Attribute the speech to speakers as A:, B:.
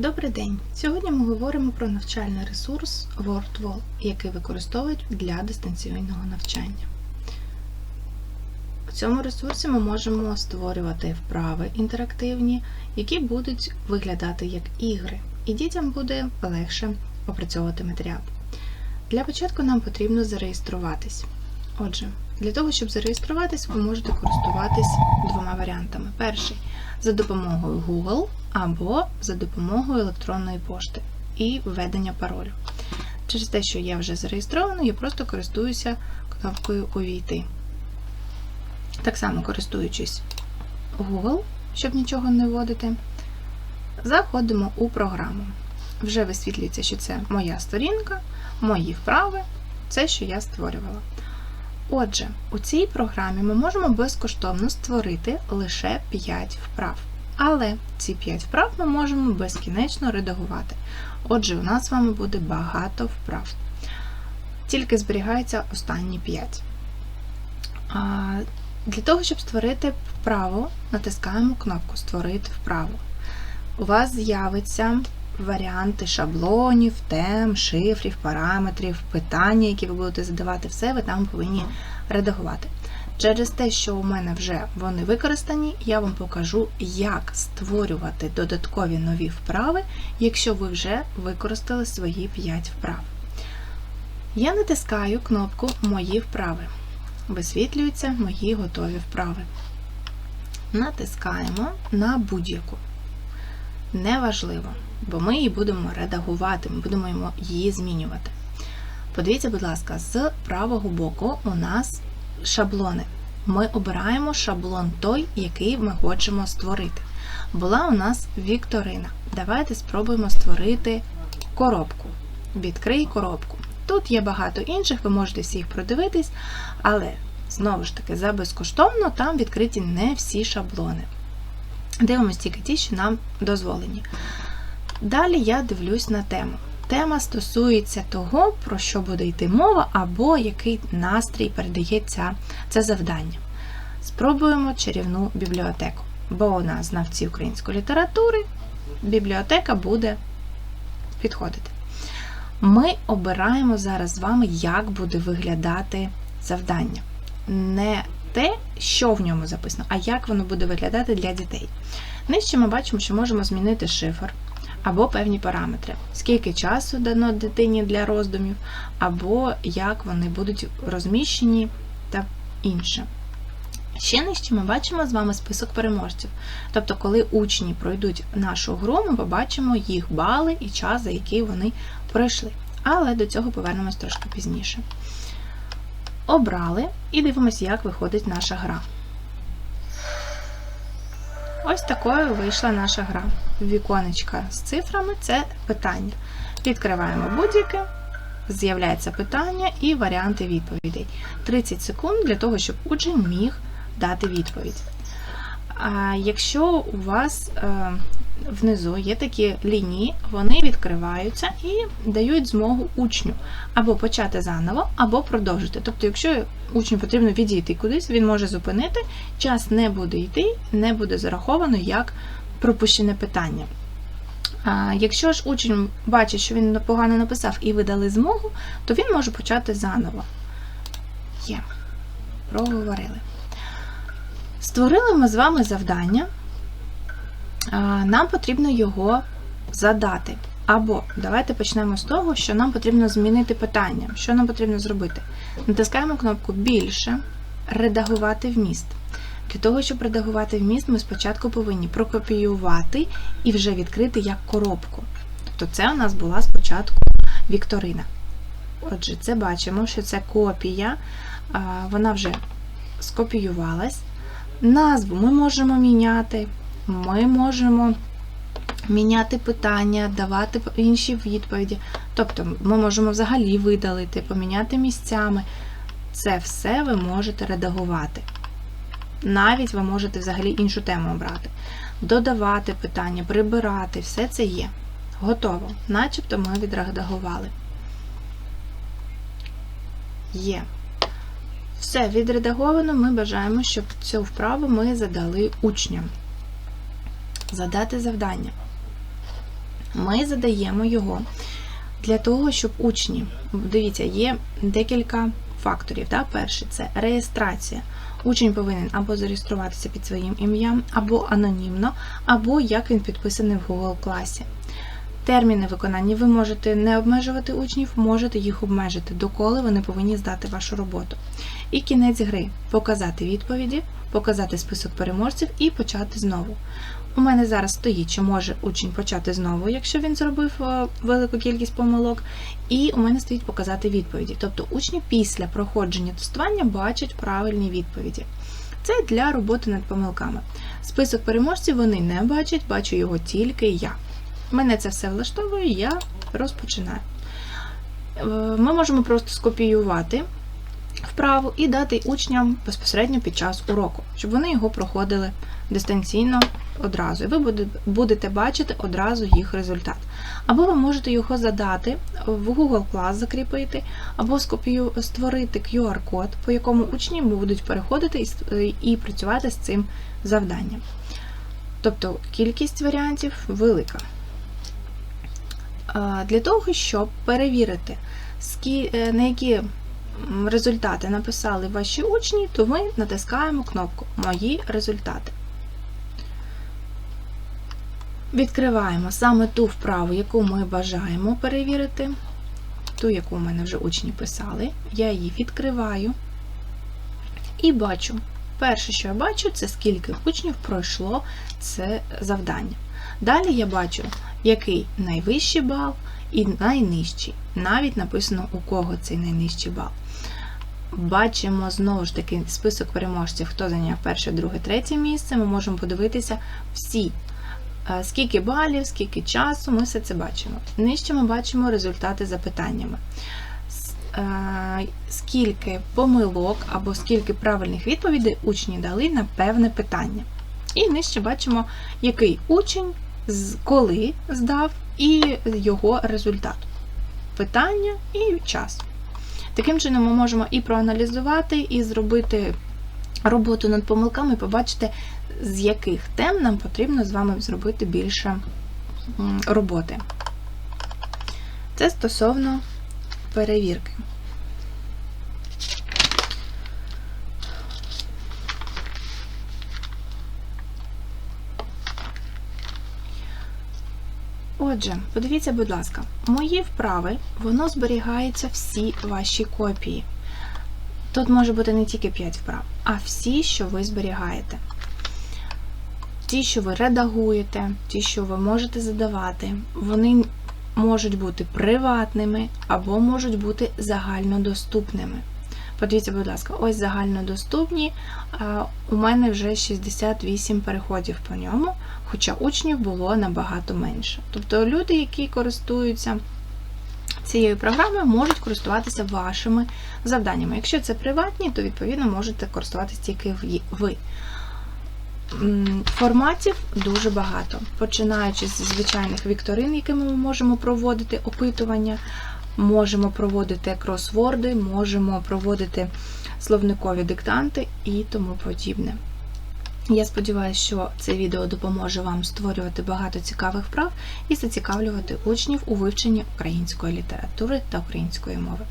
A: Добрий день! Сьогодні ми говоримо про навчальний ресурс WordWall, який використовують для дистанційного навчання. В цьому ресурсі ми можемо створювати вправи інтерактивні, які будуть виглядати як ігри, і дітям буде легше опрацьовувати матеріал. Для початку нам потрібно зареєструватись. Отже, для того, щоб зареєструватись, ви можете користуватись двома варіантами. Перший за допомогою Google або за допомогою електронної пошти і введення паролю. Через те, що я вже зареєстрована, я просто користуюся кнопкою Увійти. Так само користуючись Google, щоб нічого не вводити, заходимо у програму. Вже висвітлюється, що це моя сторінка, мої вправи, це, що я створювала. Отже, у цій програмі ми можемо безкоштовно створити лише 5 вправ. Але ці 5 вправ ми можемо безкінечно редагувати. Отже, у нас з вами буде багато вправ. Тільки зберігається останні 5. Для того, щоб створити вправу, натискаємо кнопку Створити вправу. У вас з'явиться варіанти шаблонів, тем, шифрів, параметрів, питання, які ви будете задавати, все ви там повинні редагувати. Через те, що у мене вже вони використані, я вам покажу, як створювати додаткові нові вправи, якщо ви вже використали свої 5 вправ. Я натискаю кнопку Мої вправи. Висвітлюються мої готові вправи. Натискаємо на будь-яку. Неважливо, бо ми її будемо редагувати, ми будемо її змінювати. Подивіться, будь ласка, з правого боку у нас шаблони. Ми обираємо шаблон той, який ми хочемо створити. Була у нас вікторина. Давайте спробуємо створити коробку. Відкрий коробку. Тут є багато інших, ви можете всіх продивитись, але, знову ж таки, за безкоштовно там відкриті не всі шаблони. Дивимось тільки ті, що нам дозволені. Далі я дивлюсь на тему. Тема стосується того, про що буде йти мова, або який настрій передається це завдання. Спробуємо чарівну бібліотеку, бо у нас знавці української літератури, бібліотека буде підходити. Ми обираємо зараз з вами, як буде виглядати завдання. Не те, що в ньому записано, а як воно буде виглядати для дітей. Нижче ми бачимо, що можемо змінити шифр або певні параметри, скільки часу дано дитині для роздумів, або як вони будуть розміщені та інше. Ще нижче ми бачимо з вами список переможців. Тобто, коли учні пройдуть нашу гру, ми побачимо їх бали і час, за який вони пройшли. Але до цього повернемось трошки пізніше. Обрали і дивимося, як виходить наша гра. Ось такою вийшла наша гра. Віконечка з цифрами це питання. Відкриваємо будь-яке, з'являється питання і варіанти відповідей. 30 секунд для того, щоб учень міг дати відповідь. А якщо у вас е, внизу є такі лінії, вони відкриваються і дають змогу учню або почати заново, або продовжити. Тобто, якщо учню потрібно відійти кудись, він може зупинити, час не буде йти, не буде зараховано як пропущене питання. Якщо ж учень бачить, що він погано написав і ви дали змогу, то він може почати заново. Є. Проговорили. Створили ми з вами завдання, нам потрібно його задати. Або давайте почнемо з того, що нам потрібно змінити питання. Що нам потрібно зробити? Натискаємо кнопку Більше, редагувати вміст. Для того, щоб редагувати вміст, ми спочатку повинні прокопіювати і вже відкрити як коробку. Тобто це у нас була спочатку Вікторина. Отже, це бачимо, що це копія, вона вже скопіювалась. Назву ми можемо міняти, ми можемо міняти питання, давати інші відповіді. Тобто ми можемо взагалі видалити, поміняти місцями. Це все ви можете редагувати. Навіть ви можете взагалі іншу тему обрати. Додавати питання, прибирати, все це є. Готово. Начебто ми відредагували. Є. Все, відредаговано, ми бажаємо, щоб цю вправу ми задали учням. Задати завдання. Ми задаємо його для того, щоб учні, дивіться, є декілька факторів. Да? Перший це реєстрація. Учень повинен або зареєструватися під своїм ім'ям, або анонімно, або як він підписаний в Google класі. Терміни виконання ви можете не обмежувати учнів, можете їх обмежити, доколи вони повинні здати вашу роботу. І кінець гри показати відповіді, показати список переможців і почати знову. У мене зараз стоїть, що може учень почати знову, якщо він зробив е, велику кількість помилок, і у мене стоїть показати відповіді. Тобто учні після проходження тестування бачать правильні відповіді. Це для роботи над помилками. Список переможців вони не бачать, бачу його тільки я. Мене це все влаштовує, я розпочинаю. Е, Ми можемо просто скопіювати вправу і дати учням безпосередньо під час уроку, щоб вони його проходили дистанційно одразу. І ви будете бачити одразу їх результат. Або ви можете його задати в Google Class закріпити, або створити QR-код, по якому учні будуть переходити і, і працювати з цим завданням. Тобто кількість варіантів велика. Для того, щоб перевірити, е, на які результати написали ваші учні, то ми натискаємо кнопку Мої результати. Відкриваємо саме ту вправу, яку ми бажаємо перевірити, ту, яку у мене вже учні писали. Я її відкриваю і бачу. Перше, що я бачу, це скільки учнів пройшло це завдання. Далі я бачу, який найвищий бал і найнижчий. Навіть написано, у кого цей найнижчий бал. Бачимо знову ж таки список переможців, хто зайняв перше, друге, третє місце. Ми можемо подивитися всі, скільки балів, скільки часу, ми все це бачимо. Нижче ми бачимо результати за питаннями. Е, Скільки помилок або скільки правильних відповідей учні дали на певне питання. І нижче бачимо, який учень коли здав і його результат. Питання і час. Таким чином, ми можемо і проаналізувати, і зробити роботу над помилками, і побачити, з яких тем нам потрібно з вами зробити більше роботи. Це стосовно перевірки. Отже, подивіться, будь ласка, мої вправи, воно зберігається всі ваші копії. Тут може бути не тільки 5 вправ, а всі, що ви зберігаєте. Ті, що ви редагуєте, ті, що ви можете задавати, вони можуть бути приватними або можуть бути загальнодоступними. Подивіться, будь ласка, ось загальнодоступні. У мене вже 68 переходів по ньому, хоча учнів було набагато менше. Тобто люди, які користуються цією програмою, можуть користуватися вашими завданнями. Якщо це приватні, то відповідно можете користуватися тільки ви. Форматів дуже багато, починаючи з звичайних вікторин, якими ми можемо проводити опитування, можемо проводити кросворди, можемо проводити словникові диктанти і тому подібне. Я сподіваюся, що це відео допоможе вам створювати багато цікавих вправ і зацікавлювати учнів у вивченні української літератури та української мови.